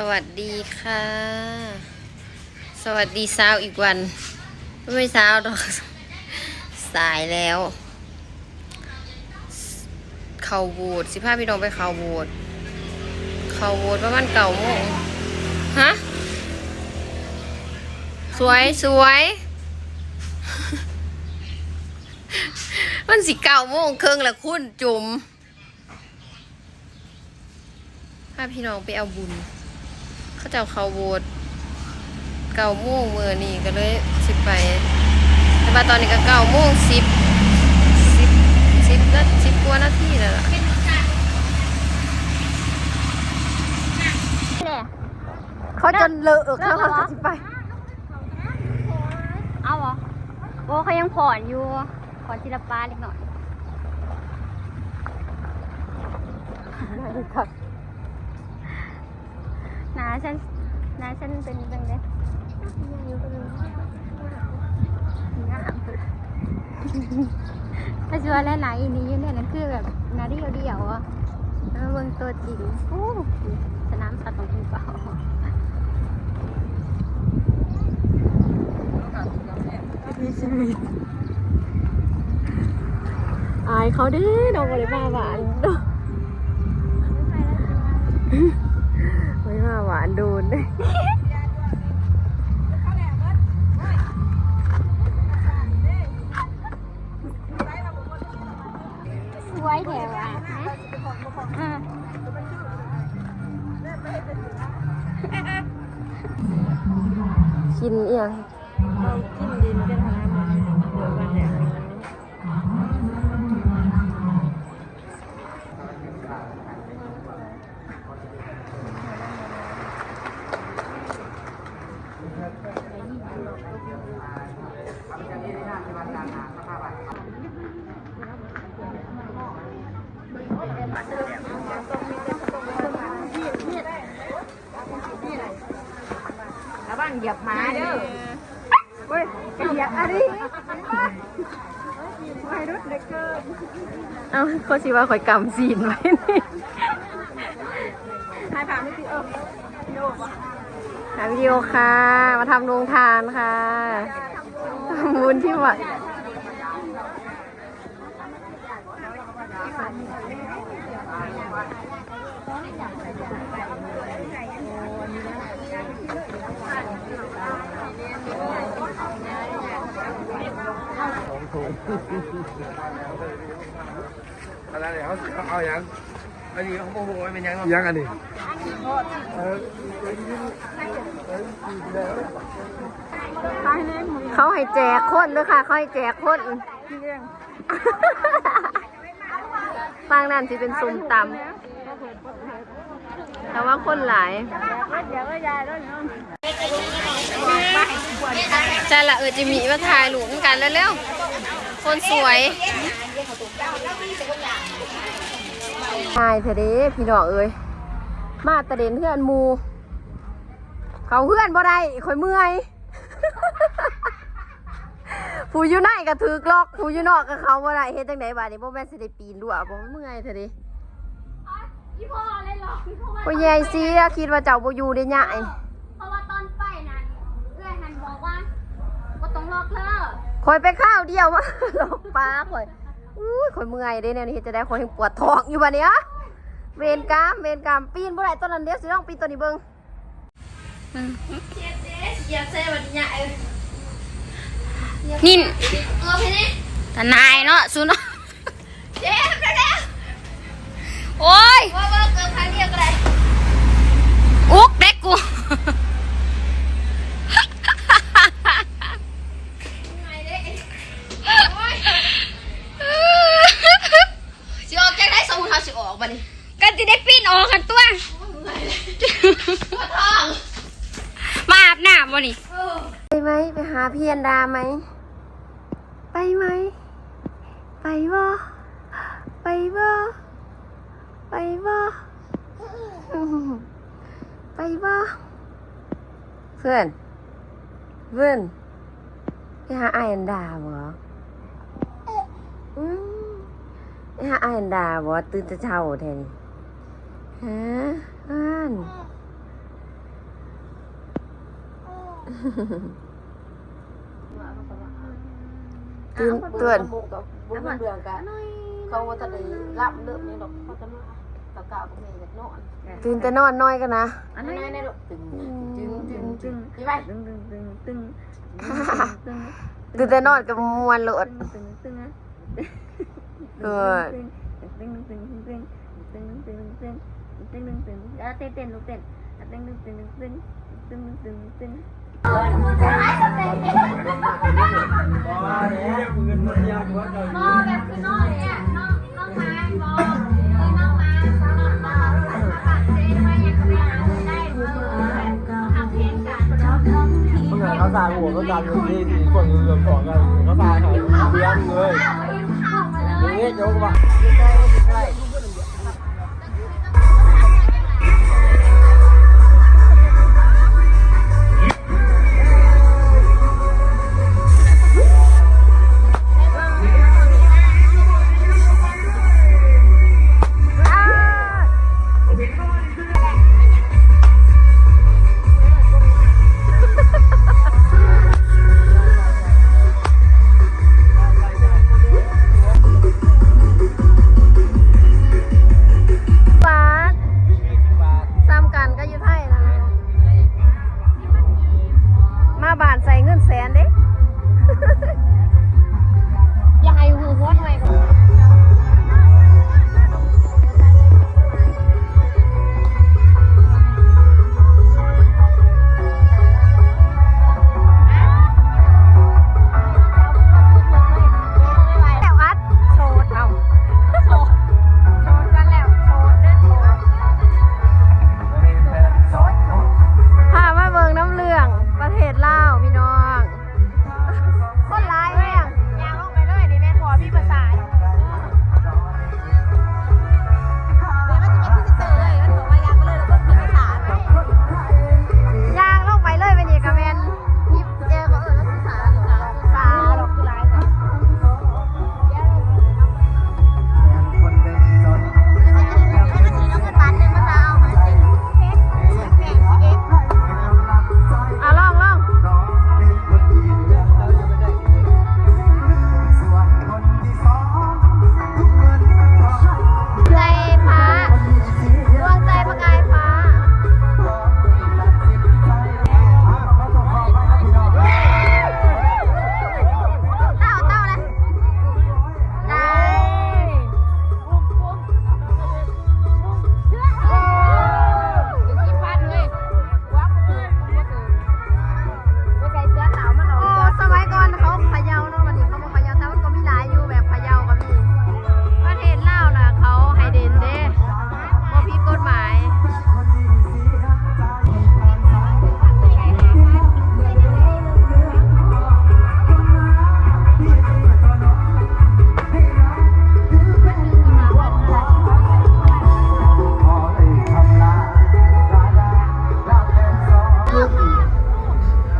สวัสดีค่ะ สวัสดีเช้าอีกวัน ไม่เช้าหรอก สายแล้ว เขาโบูดสิพ่อพี่น้องไปเขาโบูดเขาโบูดประมาณเก่าโมงฮะ สวยสวย มันสิเก่าโมงเครึ่งละคุณจุ่มพ่อพี่น้องไปเอาบุญ เขาเจ้าเขาโบดเก้าโมงเมื่อนี่ก็เลยสิไปแต่ว่าตอนนี้ก็เก้าโมงสิบสิบสิบนาสิบกว่านาทีแล้วล่ะเขาจนเลอะเอเขาจะสิไป เอาเหรอโอ้เขายังผ่อนอยู่ผ่อนทีลปลาเล็กหน่อย ได้ครับาฉันน้าฉันเป็นเป็นเด็กถ้าชัวร์แล้วไหนนี่ยืนเนี่ยนั่นคือแบบนาเดียวเดียวอะแล้วบนตัวจริงฟูสนามสัตว์ของคุณเปล่ามีอายเขาดิน้องเลยมาหวาน ไาหวานโดนสวยแถวอะกินเอียงเรากินดินกันนะ ไม่รถเด็กเกินเอาเขาสิว่าคอยกำซีนไว้นี่ถ่ายผ่านไม่ติดเออวิดีโอปะถ่ายวิดีโอค่ะ มาทำโรงทานค่ะทำบุญที่วัด อะไรเนี่ยเขาเอาอย่างอันนี้เขาโมโหเป็ยังยังอันนี้เขาให้แจกคนด้วยค่ะ เขาให้แจกคนฟางนั่นสิเป็นสุ่มตำแต่ว่าคนหลายใจละเออจิมีว่าถ่ายหลุมกันแล้วเร็ว คนสวยนายเอเด้พี่น้องเอ้ยมาตะเด่นเพื่อนมู เขาเพื่อนบ่ได้ข่อยเมื่อย ผู้อยู่ไหนก็ถือกลอกผู้อยู่นอกก็เขาบ่ได้เฮ็ดจังได๋บาดนี้บ่แม่นสิได้ปีนด้วยบ่เมื่อยเถเด้พ่อใหญ่ซีคิดว่าเจ้าบ่อยู่ได้ยะ ลอกเลิกคอยไปข้าวเดียวว่าลอกปลาคอยอุ้ยคอยเมื่อยได้เนี่ยนี่จะได้คอยปวดท้องอยู่บ้นเนี้ยเวนกามเวนกามปีนบ่ได้ต้นนั้นเดียวสิต้องปีนตัวนี้เบิ้งนี่ตานายเนาะซูนเจ็บแล้วโอ้ยว่าเกิดครั้เดียวก็ได้อุ๊กเด็กกู พี่อนดาไหม ไปไหม ไปบ่ไปบ่ไปบ่ไปบ่เพื่อนเพื่อนไปหาไอแอนดาบ่ไปหาไอแอนดาบ่ตื่นจะเช้าแทนี่ฮะอ่าน ตือนบุกกับบุกเบื่อกันเขาว่าจะได้รับเริ่มนี่ดอกเขาจะมาตะกาก็มีแบบนอนตื่นแต่นอนน้อยกันนะอันนี้ในลูกตึงตึงตึงตึงยี่ไปตึงตึงตึงตึงตึงตื่นแต่นอนกับมวนโลดตึงตึงเออตึงตึงตึงตึงตึงตึงตึงตึงตึงอะเต้นเต้นลูกเต้นอะตึงตึงตึงตึงตึงตึงตึงมอแบบคือนอนเนี่ยน้อง เขาตาหัวก็ตาอยู่ที่คนเรือสองกันเขาตาเขาเลี้ยงเลยอย่างนี้โจ๊กว่า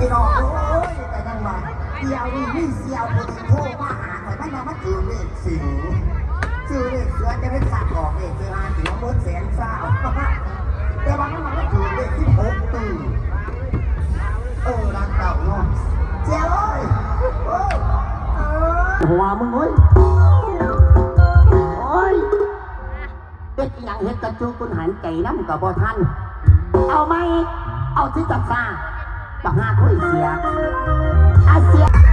พี่น้องโอ้ยแต่ยังมาเดียวนี่มีเสียวคนที่โทรมาหาข่อยมันมามาจืดเลขสิงจืดเลขเสือจะเป็นสัตว์ออกเลขเวลาถึงมดแสนเศร้าแต่ว่ามันมามาจืดเลขที่หกตื่นเออรักเก่าเนาะเจ้าเอ้ยโอ้ยหัวมึงเฮ้ยโอ้ยเป็ดอีหยังเฮ็ดกระจุกคุณหันใจน้ำกับบ่ทันเอาไหมเอาที่จับซา Pernah 姐